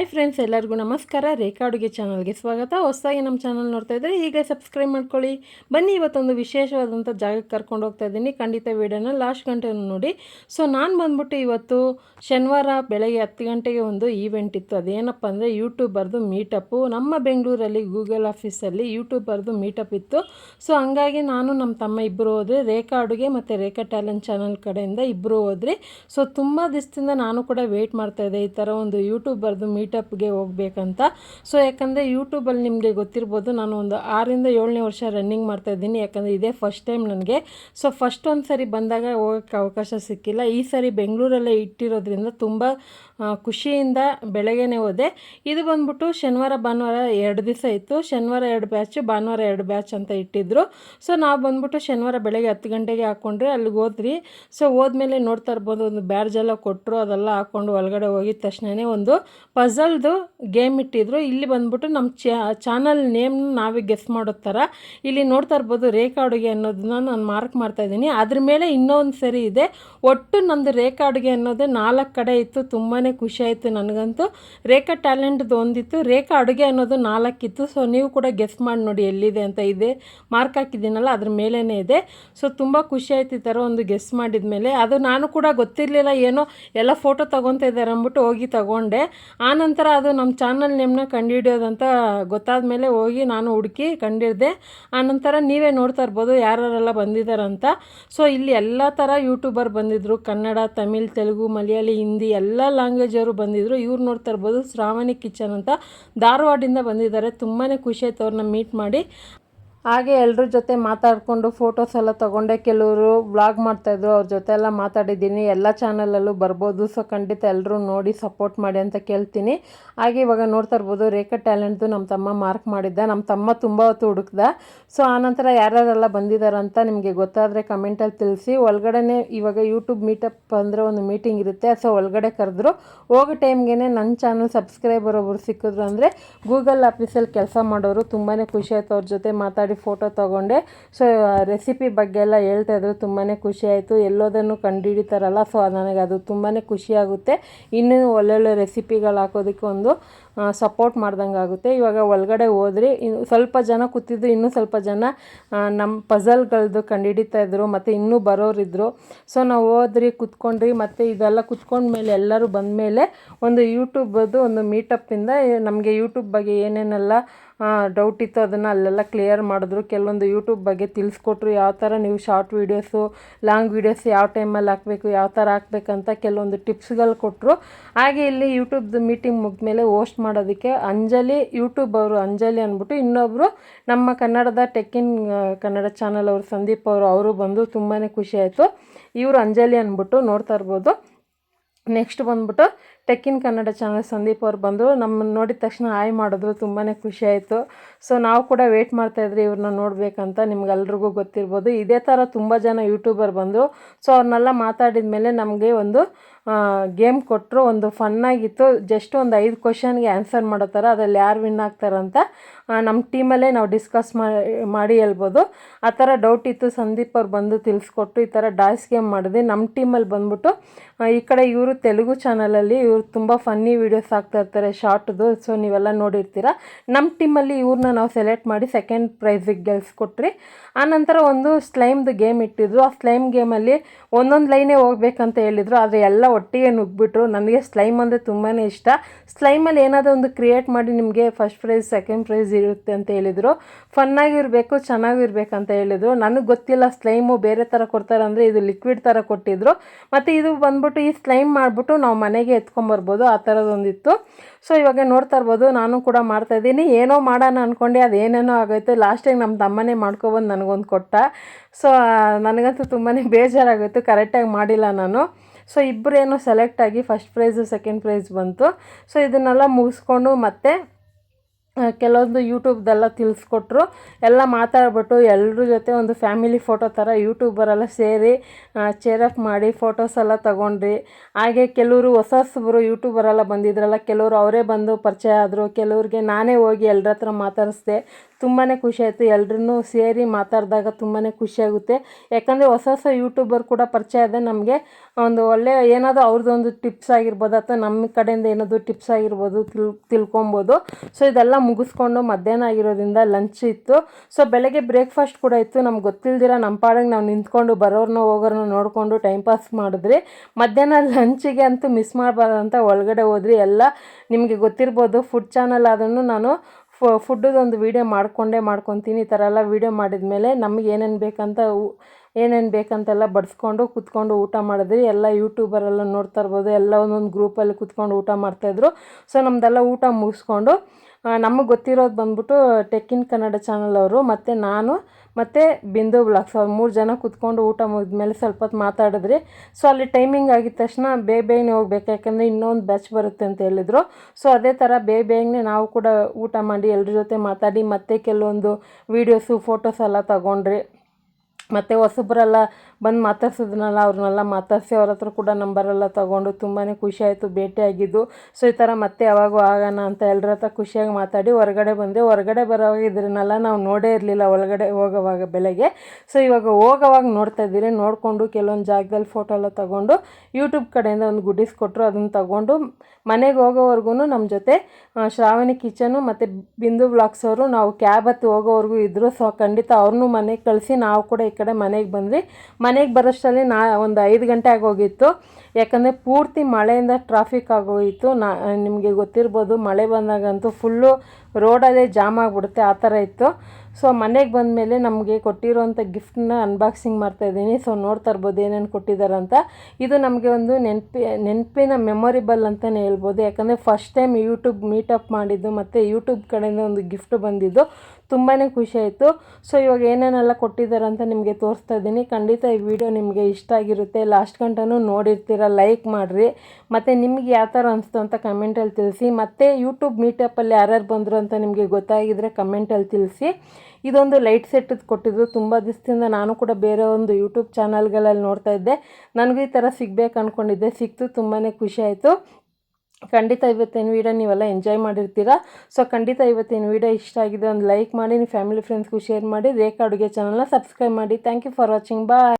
Hi friends ಎಲ್ಲರಿಗೂ ನಮಸ್ಕಾರ. ರೇಖಾ ಅಡುಗೆ ಚಾನಲ್ಗೆ ಸ್ವಾಗತ. ಹೊಸದಾಗಿ ನಮ್ಮ ಚಾನಲ್ ನೋಡ್ತಾ ಇದ್ದರೆ ಈಗ ಸಬ್ಸ್ಕ್ರೈಬ್ ಮಾಡ್ಕೊಳ್ಳಿ. ಬನ್ನಿ ಇವತ್ತೊಂದು ವಿಶೇಷವಾದಂಥ ಜಾಗಕ್ಕೆ ಕರ್ಕೊಂಡು ಹೋಗ್ತಾ ಇದ್ದೀನಿ. ಖಂಡಿತ ವೀಡಿಯೋನ ಲಾಸ್ಟ್ ಗಂಟೆಯನ್ನು ನೋಡಿ. ಸೊ ನಾನು ಬಂದ್ಬಿಟ್ಟು ಇವತ್ತು ಶನಿವಾರ ಬೆಳಗ್ಗೆ ಹತ್ತು ಗಂಟೆಗೆ ಒಂದು ಈವೆಂಟ್ ಇತ್ತು. ಅದೇನಪ್ಪ ಅಂದರೆ ಯೂಟ್ಯೂಬರ್ದು ಮೀಟಪ್ಪು ನಮ್ಮ ಬೆಂಗಳೂರಲ್ಲಿ ಗೂಗಲ್ ಆಫೀಸಲ್ಲಿ ಯೂಟ್ಯೂಬರ್ದು ಮೀಟಪ್ ಇತ್ತು. ಸೊ ಹಂಗಾಗಿ ನಾನು ನಮ್ಮ ತಮ್ಮ ಇಬ್ಬರು ಹೋದರೆ ರೇಖಾ ಅಡುಗೆ ಮತ್ತು ರೇಖಾ ಟ್ಯಾಲೆಂಟ್ ಚಾನಲ್ ಕಡೆಯಿಂದ ಇಬ್ಬರು ಹೋದ್ರಿ ಸೊ ತುಂಬ ದಿವಸದಿಂದ ನಾನು ಕೂಡ ವೆಯ್ಟ್ ಮಾಡ್ತಾ ಇದ್ದೆ. ಈ ಥರ ಒಂದು ಯೂಟ್ಯೂಬರ್ದು ಮೀಟಪ್ಗೆ ಹೋಗ್ಬೇಕಂತ. ಸೊ ಯಾಕಂದರೆ ಯೂಟ್ಯೂಬಲ್ಲಿ ನಿಮಗೆ ಗೊತ್ತಿರ್ಬೋದು, ನಾನು ಒಂದು ಆರರಿಂದ ಏಳನೇ ವರ್ಷ ರನ್ನಿಂಗ್ ಮಾಡ್ತಾ ಇದ್ದೀನಿ. ಯಾಕಂದರೆ ಇದೇ ಫಸ್ಟ್ ಟೈಮ್ ನನಗೆ. ಸೊ ಫಸ್ಟ್ ಒಂದು ಸರಿ ಬಂದಾಗ ಹೋಗೋಕ್ಕೆ ಅವಕಾಶ ಸಿಕ್ಕಿಲ್ಲ. ಈ ಸರಿ ಬೆಂಗಳೂರಲ್ಲೇ ಇಟ್ಟಿರೋದ್ರಿಂದ ತುಂಬ ಖುಷಿಯಿಂದ ಬೆಳಗ್ಗೆನೇ ಹೋದೆ. ಇದು ಬಂದ್ಬಿಟ್ಟು ಶನಿವಾರ, ಭಾನುವಾರ ಎರಡು ದಿವಸ ಇತ್ತು. ಶನಿವಾರ ಎರಡು ಬ್ಯಾಚ್ ಭಾನುವಾರ ಎರಡು ಬ್ಯಾಚ್ ಅಂತ ಇಟ್ಟಿದ್ರು. ಸೊ ನಾವು ಬಂದ್ಬಿಟ್ಟು ಶನಿವಾರ ಬೆಳಗ್ಗೆ ಹತ್ತು ಗಂಟೆಗೆ ಹಾಕ್ಕೊಂಡ್ರೆ ಅಲ್ಲಿಗೆ ಹೋದ್ರಿ ಸೊ ಹೋದ್ಮೇಲೆ ನೋಡ್ತಾ ಇರ್ಬೋದು, ಒಂದು ಬ್ಯಾಡ್ಜ್ ಎಲ್ಲ ಕೊಟ್ಟರು ಅದೆಲ್ಲ ಹಾಕ್ಕೊಂಡು ಒಳಗಡೆ ಹೋಗಿದ ತಕ್ಷಣವೇ ಒಂದು ಪಝಲ್ದು ಗೇಮ್ ಇಟ್ಟಿದ್ರು. ಇಲ್ಲಿ ಬಂದ್ಬಿಟ್ಟು ನಮ್ಮ ಚಾನಲ್ ನೇಮ್ ನಾವೇ ಗೆಸ್ ಮಾಡೋ ಥರ. ಇಲ್ಲಿ ನೋಡ್ತಾ ಇರ್ಬೋದು ರೇಖಾ ಅಡುಗೆ ಅನ್ನೋದನ್ನ ನಾನು ಮಾರ್ಕ್ ಮಾಡ್ತಾ ಇದ್ದೀನಿ. ಅದ್ರ ಮೇಲೆ ಇನ್ನೊಂದು ಸರಿ ಇದೆ. ಒಟ್ಟು ನಮ್ಮದು ರೇಖಾ ಅಡುಗೆ ಅನ್ನೋದು ನಾಲ್ಕು ಕಡೆ ಇತ್ತು. ತುಂಬಾ ಖುಷಿ ಆಯಿತು ನನಗಂತೂ. ರೇಖಾ ಟ್ಯಾಲೆಂಟ್ದು ಒಂದಿತ್ತು. ರೇಖಾ ಅಡುಗೆ ಅನ್ನೋದು ನಾಲ್ಕಿತ್ತು ಸೊ ನೀವು ಕೂಡ ಗೆಸ್ ಮಾಡಿ ನೋಡಿ ಎಲ್ಲಿದೆ ಅಂತ ಇದೆ. ಮಾರ್ಕ್ ಹಾಕಿದ್ದೀನಲ್ಲ, ಅದ್ರ ಮೇಲೇ ಇದೆ. ಸೊ ತುಂಬ ಖುಷಿ ಆಯ್ತು ಈ ಥರ ಒಂದು ಗೆಸ್ ಮಾಡಿದ ಮೇಲೆ ಅದು ನಾನು ಕೂಡ ಗೊತ್ತಿರಲಿಲ್ಲ ಏನೋ, ಎಲ್ಲ ಫೋಟೋ ತೊಗೊತಾ ಇದ್ದಾರೆ ಅಂದ್ಬಿಟ್ಟು ಹೋಗಿ ತಗೊಂಡೆ. ಆನಂತರ ಅದು ನಮ್ಮ ಚಾನಲ್ ನೇಮ್ನ ಕಂಡುಹಿಡಿಯೋದಂತ ಗೊತ್ತಾದ ಮೇಲೆ ಹೋಗಿ ನಾನು ಹುಡುಕಿ ಕಂಡಿಡ್ದೆ. ಆನಂತರ ನೀವೇ ನೋಡ್ತಾ ಇರ್ಬೋದು ಯಾರ್ಯಾರೆಲ್ಲ ಬಂದಿದ್ದಾರಂತ. ಸೊ ಇಲ್ಲಿ ಎಲ್ಲ ಥರ ಯೂಟ್ಯೂಬರ್ ಬಂದಿದ್ದರು ಕನ್ನಡ, ತಮಿಳ್, ತೆಲುಗು, ಮಲಯಾಳಿ, ಹಿಂದಿ ಎಲ್ಲ ಲ್ಯಾಂಗ್ವೇಜವರು ಬಂದಿದ್ದರು ಇವ್ರು ನೋಡ್ತಾ ಇರ್ಬೋದು ಶ್ರಾವಣಿ ಕಿಚನ್ ಅಂತ ಧಾರವಾಡಿಂದ ಬಂದಿದ್ದಾರೆ. ತುಂಬಾ ಖುಷಿ ಆಯ್ತು ಅವ್ರನ್ನ ಮೀಟ್ ಮಾಡಿ. ಹಾಗೆ ಎಲ್ಲರ ಜೊತೆ ಮಾತಾಡಿಕೊಂಡು ಫೋಟೋಸ್ ಎಲ್ಲ ತೊಗೊಂಡೆ. ಕೆಲವರು ವ್ಲಾಗ್ ಮಾಡ್ತಾಯಿದ್ರು, ಅವ್ರ ಜೊತೆ ಎಲ್ಲ ಮಾತಾಡಿದ್ದೀನಿ. ಎಲ್ಲ ಚಾನಲಲ್ಲೂ ಬರ್ಬೋದು. ಸೊ ಖಂಡಿತ ಎಲ್ಲರೂ ನೋಡಿ ಸಪೋರ್ಟ್ ಮಾಡಿ ಅಂತ ಕೇಳ್ತೀನಿ. ಹಾಗೆ ಇವಾಗ ನೋಡ್ತಾ ಇರ್ಬೋದು, ರೇಖಾ ಟ್ಯಾಲೆಂಟ್ದು ನಮ್ಮ ತಮ್ಮ ಮಾರ್ಕ್ ಮಾಡಿದ್ದ. ನಮ್ಮ ತಮ್ಮ ತುಂಬ ಹೊತ್ತು ಹುಡುಕ್ದ. ಸೊ ಆನಂತರ ಯಾರ್ಯಾರೆಲ್ಲ ಬಂದಿದ್ದಾರಂತ ನಿಮಗೆ ಗೊತ್ತಾದರೆ ಕಮೆಂಟಲ್ಲಿ ತಿಳಿಸಿ. ಒಳಗಡೆ ಇವಾಗ ಯೂಟ್ಯೂಬ್ ಮೀಟಪ್ ಅಂದರೆ ಒಂದು ಮೀಟಿಂಗ್ ಇರುತ್ತೆ. ಸೊ ಒಳಗಡೆ ಕರೆದ್ರು. ಹೋಗೋ ಟೈಮ್ಗೆ ನನ್ನ ಚಾನಲ್ ಸಬ್ಸ್ಕ್ರೈಬರ್ ಒಬ್ಬರು ಸಿಕ್ಕಿದ್ರು ಅಂದರೆ ಗೂಗಲ್ ಆಫೀಸಲ್ಲಿ ಕೆಲಸ ಮಾಡೋರು ತುಂಬಾ ಖುಷಿ ಆಯ್ತು. ಅವ್ರ ಜೊತೆ ಮಾತಾಡಿ ಫೋಟೋ ತೊಗೊಂಡೆ. ಸೊ ರೆಸಿಪಿ ಬಗ್ಗೆ ಎಲ್ಲ ಹೇಳ್ತಾ ಇದ್ರು. ತುಂಬಾ ಖುಷಿ ಆಯಿತು. ಎಲ್ಲೋದನ್ನು ಕಂಡುಹಿಡಿತಾರಲ್ಲ ಸೊ ನನಗೆ ಅದು ತುಂಬಾ ಖುಷಿಯಾಗುತ್ತೆ ಇನ್ನೂ ಒಳ್ಳೊಳ್ಳೆ ರೆಸಿಪಿಗಳು ಹಾಕೋದಕ್ಕೆ ಒಂದು ಸಪೋರ್ಟ್ ಮಾಡ್ದಂಗೆ ಆಗುತ್ತೆ. ಇವಾಗ ಒಳಗಡೆ ಹೋದ್ರಿ ಸ್ವಲ್ಪ ಜನ ಕೂತಿದ್ರು, ಇನ್ನೂ ಸ್ವಲ್ಪ ಜನ ನಮ್ಮ ಪಝಲ್ಗಳದ್ದು ಕಂಡುಹಿಡಿತಾ ಇದ್ರು, ಮತ್ತು ಇನ್ನೂ ಬರೋರಿದ್ದರು ಸೊ ನಾವು ಹೋದ್ರಿ, ಕುತ್ಕೊಂಡ್ರಿ, ಮತ್ತು ಇದೆಲ್ಲ ಕುತ್ಕೊಂಡ್ಮೇಲೆ ಎಲ್ಲರೂ ಬಂದಮೇಲೆ ಒಂದು ಯೂಟ್ಯೂಬದ್ದು ಒಂದು ಮೀಟಪ್ಪಿಂದ ನಮಗೆ ಯೂಟ್ಯೂಬ್ ಬಗ್ಗೆ ಏನೇನೆಲ್ಲ ಡೌಟ್ ಇತ್ತು ಅದನ್ನು ಅಲ್ಲೆಲ್ಲ ಕ್ಲಿಯರ್ ಮಾಡಿದ್ರು. ಕೆಲವೊಂದು ಯೂಟ್ಯೂಬ್ ಬಗ್ಗೆ ತಿಳಿಸ್ಕೊಟ್ರು. ಯಾವ ಥರ ನೀವು ಶಾರ್ಟ್ ವೀಡಿಯೋಸು ಲಾಂಗ್ ವೀಡಿಯೋಸ್ ಯಾವ ಟೈಮಲ್ಲಿ ಹಾಕಬೇಕು, ಯಾವ ಥರ ಹಾಕ್ಬೇಕಂತ ಕೆಲವೊಂದು ಟಿಪ್ಸ್ಗಳು ಕೊಟ್ಟರು ಹಾಗೆ ಇಲ್ಲಿ ಯೂಟ್ಯೂಬ್ದು ಮೀಟಿಂಗ್ ಮುಗಿದ ಮೇಲೆ ಹೋಸ್ಟ್ ಮಾಡೋದಕ್ಕೆ ಅಂಜಲಿ ಯೂಟ್ಯೂಬ್ ಅವರು ಅಂಜಲಿ ಅಂದ್ಬಿಟ್ಟು ಇನ್ನೊಬ್ಬರು ನಮ್ಮ ಕನ್ನಡದ ಟೆಕ್ಕಿನ್ ಕನ್ನಡ ಚಾನಲ್ ಅವರು ಸಂದೀಪ್ ಅವರು ಅವರು ಬಂದು ತುಂಬಾ ಖುಷಿ ಆಯಿತು. ಇವರು ಅಂಜಲಿ ಅಂದ್ಬಿಟ್ಟು ನೋಡ್ತಾ ಇರ್ಬೋದು. ನೆಕ್ಸ್ಟ್ ಬಂದ್ಬಿಟ್ಟು ಟೆಕ್ಕಿನ್ ಕನ್ನಡ ಚಾನಲ್ ಸಂದೀಪ್ ಅವ್ರು ಬಂದರು. ನಮ್ಮನ್ನು ನೋಡಿದ ತಕ್ಷಣ ಹಾಯ್ ಮಾಡಿದ್ರು ತುಂಬಾ ಖುಷಿ ಆಯಿತು. ಸೊ ನಾವು ಕೂಡ ವೆಯ್ಟ್ ಮಾಡ್ತಾಯಿದ್ರಿ ಇವ್ರನ್ನ ನೋಡಬೇಕಂತ. ನಿಮ್ಗೆಲ್ರಿಗೂ ಗೊತ್ತಿರ್ಬೋದು. ಇದೇ ಥರ ತುಂಬ ಜನ ಯೂಟ್ಯೂಬರ್ ಬಂದರು. ಸೊ ಅವ್ರನ್ನೆಲ್ಲ ಮಾತಾಡಿದ ಮೇಲೆ ನಮಗೆ ಒಂದು ಗೇಮ್ ಕೊಟ್ಟರು ಒಂದು ಫನ್ನಾಗಿತ್ತು. ಜಸ್ಟ್ ಒಂದು ಐದು ಕ್ವಶನ್ಗೆ ಆನ್ಸರ್ ಮಾಡೋ ಥರ ಅದರಲ್ಲಿ ಯಾರು ವಿನ್ ಆಗ್ತಾರಂತ ನಮ್ಮ ಟೀಮಲ್ಲೇ ನಾವು ಡಿಸ್ಕಸ್ ಮಾಡಿ ಹೇಳ್ಬೋದು. ಆ ಥರ ಡೌಟ್ ಇತ್ತು. ಸಂದೀಪ್ ಅವ್ರು ಬಂದು ತಿಳಿಸ್ಕೊಟ್ಟು ಈ ಥರ ಡಾಯ್ಸ್ ಗೇಮ್ ಮಾಡಿದೆ. ನಮ್ಮ ಟೀಮಲ್ಲಿ ಬಂದ್ಬಿಟ್ಟು ಈ ಕಡೆ ಇವರು ತೆಲುಗು ಚಾನಲಲ್ಲಿ ಇವರು ತುಂಬ ಫನ್ನಿ ವೀಡಿಯೋಸ್ ಹಾಕ್ತಾ ಇರ್ತಾರೆ, ಶಾರ್ಟ್ದು. ಸೊ, ನೀವೆಲ್ಲ ನೋಡಿರ್ತೀರ. ನಮ್ಮ ಟೀಮಲ್ಲಿ ಇವ್ರನ್ನ ನಾವು ಸೆಲೆಕ್ಟ್ ಮಾಡಿ ಸೆಕೆಂಡ್ ಪ್ರೈಸಿಗೆ ಗೆಲ್ಸ್ಕೊಟ್ರಿ. ಆನಂತರ ಒಂದು ಸ್ಲೈಮ್ದು ಗೇಮ್ ಇಟ್ಟಿದ್ರು. ಆ ಸ್ಲೈಮ್ ಗೇಮಲ್ಲಿ ಒಂದೊಂದು ಲೈನೇ ಹೋಗ್ಬೇಕಂತ ಹೇಳಿದರು. ಆದರೆ ಎಲ್ಲ ಒಟ್ಟಿಗೆ ನುಗ್ಬಿಟ್ರು. ನನಗೆ ಸ್ಲೈಮ್ ಅಂದರೆ ತುಂಬಾ ಇಷ್ಟ. ಸ್ಲೈಮಲ್ಲಿ ಏನಾದರೂ ಒಂದು ಕ್ರಿಯೇಟ್ ಮಾಡಿ ನಿಮಗೆ ಫಸ್ಟ್ ಪ್ರೈಸ್ ಸೆಕೆಂಡ್ ಪ್ರೈಸ್ ಇರುತ್ತೆ ಅಂತ ಹೇಳಿದರು. ಫನ್ನಾಗಿರಬೇಕು ಚೆನ್ನಾಗಿರ್ಬೇಕು ಅಂತ ಹೇಳಿದರು. ನನಗೆ ಗೊತ್ತಿಲ್ಲ ಸ್ಲೈಮು ಬೇರೆ ಥರ ಕೊಡ್ತಾರೆ ಅಂದರೆ ಇದು ಲಿಕ್ವಿಡ್ ಥರ ಕೊಟ್ಟಿದ್ರು. ಮತ್ತು ಇದು ಬಂದ್ಬಿಟ್ಟು ಈ ಸ್ಲೈಮ್ ಮಾಡಿಬಿಟ್ಟು ನಾವು ಮನೆಗೆ ಎತ್ಕೊಂಬರ್ಬೋದು ಆ ಥರದೊಂದಿತ್ತು ಸೊ ಇವಾಗ ನೋಡ್ತಾ ಇರ್ಬೋದು. ನಾನು ಕೂಡ ಮಾಡ್ತಾಯಿದ್ದೀನಿ ಏನೋ ಮಾಡೋಣ ಅಂದ್ಕೊಂಡೆ ಅದು ಏನೇನೋ ಆಗೋಯ್ತು. ಲಾಸ್ಟಿಗೆ ನಮ್ಮ ತಮ್ಮನೇ ಮಾಡ್ಕೊಬಂದು ನನಗೊಂದು ಕೊಟ್ಟ. ಸೊ ನನಗಂತೂ ತುಂಬಾ ಬೇಜಾರಾಗೋಯ್ತು. ಕರೆಕ್ಟಾಗಿ ಮಾಡಿಲ್ಲ ನಾನು. ಸೊ ಇಬ್ಬರೇನು ಸೆಲೆಕ್ಟ್ ಆಗಿ ಫಸ್ಟ್ ಪ್ರೈಸು ಸೆಕೆಂಡ್ ಪ್ರೈಸ್ ಬಂತು. ಸೊ ಇದನ್ನೆಲ್ಲ ಮುಗಿಸ್ಕೊಂಡು ಮತ್ತೆ ಕೆಲವೊಂದು ಯೂಟ್ಯೂಬ್ದೆಲ್ಲ ತಿಳಿಸ್ಕೊಟ್ರು. ಎಲ್ಲ ಮಾತಾಡ್ಬಿಟ್ಟು ಎಲ್ಲರ ಜೊತೆ ಒಂದು ಫ್ಯಾಮಿಲಿ ಫೋಟೋ ಥರ ಯೂಟ್ಯೂಬರೆಲ್ಲ ಸೇರಿ ಚೇರಪ್ ಮಾಡಿ ಫೋಟೋಸ್ ಎಲ್ಲ ತಗೊಂಡ್ರಿ. ಹಾಗೆ ಕೆಲವರು ಹೊಸ ಹೊಸಬ್ರು ಯೂಟ್ಯೂಬರೆಲ್ಲ ಬಂದಿದ್ರಲ್ಲ, ಕೆಲವರು ಅವರೇ ಬಂದು ಪರಿಚಯ ಆದರು, ಕೆಲವ್ರಿಗೆ ನಾನೇ ಹೋಗಿ ಎಲ್ಲರ ಹತ್ರ ಮಾತಾಡಿಸ್ದೆ. ತುಂಬಾ ಖುಷಿ ಆಯಿತು. ಎಲ್ರೂ ಸೇರಿ ಮಾತಾಡಿದಾಗ ತುಂಬಾ ಖುಷಿಯಾಗುತ್ತೆ ಯಾಕಂದರೆ ಹೊಸ ಹೊಸ ಯೂಟ್ಯೂಬರ್ ಕೂಡ ಪರಿಚಯ ಇದೆ ನಮಗೆ. ಒಂದು ಒಳ್ಳೆಯ ಏನಾದರೂ ಅವ್ರದ್ದೊಂದು ಟಿಪ್ಸ್ ಆಗಿರ್ಬೋದು ಅಥವಾ ನಮ್ಮ ಕಡೆಯಿಂದ ಏನಾದರೂ ಟಿಪ್ಸ್ ಆಗಿರ್ಬೋದು ತಿಳ್, ತಿಳ್ಕೊಬೋದು. ಸೊ ಇದೆಲ್ಲ ಮುಗಿಸ್ಕೊಂಡು ಮಧ್ಯಾಹ್ನ ಆಗಿರೋದ್ರಿಂದ ಲಂಚ್ ಇತ್ತು. ಸೊ ಬೆಳಗ್ಗೆ ಬ್ರೇಕ್ಫಾಸ್ಟ್ ಕೂಡ ಇತ್ತು. ನಮ್ಗೆ ಗೊತ್ತಿಲ್ದಿರ ನಮ್ಮ ಪಾಡಿಗೆ ನಾವು ನಿಂತ್ಕೊಂಡು ಬರೋರ್ನ ಹೋಗೋರ್ನ ನೋಡಿಕೊಂಡು ಟೈಮ್ ಪಾಸ್ ಮಾಡಿದ್ರಿ. ಮಧ್ಯಾಹ್ನ ಲಂಚಿಗೆ ಅಂತೂ ಮಿಸ್ ಮಾಡಬಾರ್ದಂತ ಒಳಗಡೆ ಹೋದ್ರಿ. ಎಲ್ಲ ನಿಮಗೆ ಗೊತ್ತಿರ್ಬೋದು. ಫುಡ್ ಚಾನಲ್ ಆದ್ರೂ ನಾನು ಫುಡ್ಡದೊಂದು ವೀಡಿಯೋ ಮಾಡಿಕೊಂಡೇ, ಮಾಡ್ಕೊತೀನಿ, ಈ ಥರ ಎಲ್ಲ ವೀಡಿಯೋ ಮಾಡಿದ ಮೇಲೆ ನಮಗೆ ಏನೇನು ಬೇಕಂತ ಏನೇನು ಬೇಕಂತೆಲ್ಲ ಬಡಿಸ್ಕೊಂಡು ಕೂತ್ಕೊಂಡು ಊಟ ಮಾಡಿದ್ರಿ ಎಲ್ಲ ಯೂಟ್ಯೂಬರೆಲ್ಲ ನೋಡ್ತಾ ಇರ್ಬೋದು. ಎಲ್ಲ ಒಂದೊಂದು ಗ್ರೂಪಲ್ಲಿ ಕುತ್ಕೊಂಡು ಊಟ ಮಾಡ್ತಾಯಿದ್ರು ಸೊ ನಮ್ಮದೆಲ್ಲ ಊಟ ಮುಗಿಸ್ಕೊಂಡು ನಮಗೆ ಗೊತ್ತಿರೋದು ಬಂದ್ಬಿಟ್ಟು ಟೆಕ್ಕಿನ್ ಕನ್ನಡ ಚಾನಲ್ ಅವರು, ಮತ್ತು ನಾನು, ಮತ್ತು ಬಿಂದು ಬ್ಲಾಗ್ಸ್ ಅವ್ರು ಮೂರು ಜನ ಕುತ್ಕೊಂಡು ಊಟ ಮುಗಿದ್ಮೇಲೆ ಸ್ವಲ್ಪ ಹೊತ್ತು ಮಾತಾಡಿದ್ರಿ. ಸೊ ಅಲ್ಲಿ ಟೈಮಿಂಗ್ ಆಗಿದ ತಕ್ಷಣ ಬೇಗ ಬೇಗನೆ ಹೋಗ್ಬೇಕು, ಯಾಕಂದರೆ ಇನ್ನೊಂದು ಬ್ಯಾಚ್ ಬರುತ್ತೆ ಅಂತ ಹೇಳಿದರು. ಸೊ ಅದೇ ಥರ ಬೇಗ ಬೇಗನೆ ನಾವು ಕೂಡ ಊಟ ಮಾಡಿ ಎಲ್ಲರ ಜೊತೆ ಮಾತಾಡಿ, ಮತ್ತೆ ಕೆಲವೊಂದು ವೀಡಿಯೋಸು ಫೋಟೋಸ್ ಎಲ್ಲ ತಗೊಂಡ್ರಿ. ಮತ್ತು ಹೊಸಬ್ರೆಲ್ಲ ಬಂದು ಮಾತಾಡ್ಸಿದ್ನಲ್ಲ, ಅವ್ರನ್ನೆಲ್ಲ ಮಾತಾಡಿಸಿ ಅವ್ರ ಹತ್ರ ಕೂಡ ನಂಬರೆಲ್ಲ ತೊಗೊಂಡು ತುಂಬಾ ಖುಷಿಯಾಯಿತು ಭೇಟಿಯಾಗಿದ್ದು ಸೊ ಈ ಥರ ಮತ್ತೆ ಯಾವಾಗೂ ಆಗೋಣ ಅಂತ ಎಲ್ಲರ ಹತ್ರ ಖುಷಿಯಾಗಿ ಮಾತಾಡಿ ಹೊರಗಡೆ ಬಂದೆ ಹೊರಗಡೆ ಬರೋವಾಗ ಇದ್ರನ್ನೆಲ್ಲ ನಾವು ನೋಡೇ ಇರಲಿಲ್ಲ ಒಳಗಡೆ ಹೋಗೋವಾಗ ಬೆಳಗ್ಗೆ. ಸೊ ಇವಾಗ ಹೋಗೋವಾಗ ನೋಡ್ತಾ ಇದ್ದೀರಿ, ನೋಡಿಕೊಂಡು ಕೆಲವೊಂದು ಜಾಗದಲ್ಲಿ ಫೋಟೋ ಎಲ್ಲ ತೊಗೊಂಡು ಯೂಟ್ಯೂಬ್ ಕಡೆಯಿಂದ ಒಂದು ಗುಡ್ಡಿಸ್ ಕೊಟ್ಟರು ಅದನ್ನು ತಗೊಂಡು ಮನೆಗೆ ಹೋಗೋವರೆಗೂ ನಮ್ಮ ಜೊತೆ ಶ್ರಾವಣಿ ಕಿಚನು ಮತ್ತು ಬಿಂದು ಬ್ಲಾಗ್ಸ್ ಅವರು ನಾವು ಕ್ಯಾಬ್ ಹತ್ತಿ ಹೋಗೋವರೆಗೂ ಇದ್ದರು ಸೊ ಖಂಡಿತ ಅವ್ರನ್ನೂ ಮನೆಗೆ ಕಳಿಸಿ ನಾವು ಕೂಡ ಈ ಕಡೆ ಮನೆಗೆ ಬಂದ್ವಿ. ಮನೆಗೆ ಬರೋಷ್ಟರಲ್ಲಿ ನಾ ಒಂದು ಐದು ಗಂಟೆ ಆಗೋಗಿತ್ತು. ಯಾಕಂದರೆ ಪೂರ್ತಿ ಮಳೆಯಿಂದ ಟ್ರಾಫಿಕ್ ಆಗೋಗಿತ್ತು ನಾ, ನಿಮಗೆ ಗೊತ್ತಿರ್ಬೋದು ಮಳೆ ಬಂದಾಗಂತೂ ಫುಲ್ಲು ರೋಡಲ್ಲೇ ಜಾಮ್ ಆಗಿಬಿಡುತ್ತೆ, ಆ ಥರ ಇತ್ತು. ಸೊ ಮನೆಗೆ ಬಂದ ಮೇಲೆ ನಮಗೆ ಕೊಟ್ಟಿರೋಂಥ ಗಿಫ್ಟನ್ನ ಅನ್ಬಾಕ್ಸಿಂಗ್ ಮಾಡ್ತಾಯಿದ್ದೀನಿ ಸೊ ನೋಡ್ತಾ ಇರ್ಬೋದು ಏನೇನು ಕೊಟ್ಟಿದ್ದಾರೆ ಅಂತ. ಇದು ನಮಗೆ ಒಂದು ನೆನಪಿ, ನೆನಪಿನ ಮೆಮೊರಿಬಲ್ ಅಂತಲೇ ಹೇಳ್ಬೋದು. ಯಾಕಂದರೆ ಫಸ್ಟ್ ಟೈಮ್ ಯೂಟ್ಯೂಬ್ ಮೀಟಪ್ ಮಾಡಿದ್ದು ಮತ್ತು ಯೂಟ್ಯೂಬ್ ಕಡೆಯಿಂದ ಒಂದು ಗಿಫ್ಟ್ ಬಂದಿದ್ದು ತುಂಬಾ ಖುಷಿ ಆಯಿತು. ಸೊ ಇವಾಗ ಏನೇನೆಲ್ಲ ಕೊಟ್ಟಿದ್ದಾರೆ ಅಂತ ನಿಮಗೆ ತೋರಿಸ್ತಾ ಇದ್ದೀನಿ. ಖಂಡಿತ ಈ ವಿಡಿಯೋ ನಿಮಗೆ ಇಷ್ಟ ಆಗಿರುತ್ತೆ. ಲಾಸ್ಟ್ ಗಂಟನೂ ನೋಡಿರ್ತೀರ, ಲೈಕ್ ಮಾಡಿರಿ. ಮತ್ತು ನಿಮಗೆ ಯಾವ ಥರ ಅನಿಸ್ತು ಅಂತ ಕಮೆಂಟಲ್ಲಿ ತಿಳಿಸಿ. ಮತ್ತು ಯೂಟ್ಯೂಬ್ ಮೀಟಪ್ಪಲ್ಲಿ ಯಾರ್ಯಾರು ಬಂದರು ಅಂತ ನಿಮಗೆ ಗೊತ್ತಾಗಿದ್ದರೆ ಕಮೆಂಟಲ್ಲಿ ತಿಳಿಸಿ. ಇದೊಂದು ಲೈಟ್ ಸೆಟ್ ಕೊಟ್ಟಿದ್ರು. ತುಂಬ ದಿವಸದಿಂದ ನಾನು ಕೂಡ ಬೇರೆ ಒಂದು ಯೂಟ್ಯೂಬ್ ಚಾನಲ್ಗಳಲ್ಲಿ ನೋಡ್ತಾ ಇದ್ದೆ. ನನಗೂ ಈ ಥರ ಸಿಗಬೇಕು ಅಂದ್ಕೊಂಡಿದ್ದೆ ಸಿಕ್ತು ತುಂಬಾ ಖುಷಿ ಆಯಿತು. ಖಂಡಿತ ಇವತ್ತಿನ ವೀಡಿಯೋ ನೀವೆಲ್ಲ ಎಂಜಾಯ್ ಮಾಡಿರ್ತೀರಾ? ಸೊ ಖಂಡಿತ ಇವತ್ತಿನ ವೀಡಿಯೋ ಇಷ್ಟ ಆಗಿದೆ, ಒಂದು ಲೈಕ್ ಮಾಡಿ, ನಿಮ್ಮ ಫ್ಯಾಮಿಲಿ ಫ್ರೆಂಡ್ಸ್ಗೂ ಶೇರ್ ಮಾಡಿ. ರೇಖಾ ಅಡುಗೆ ಚಾನಲ್ನ ಸಬ್ಸ್ಕ್ರೈಬ್ ಮಾಡಿ. Thank you for watching bye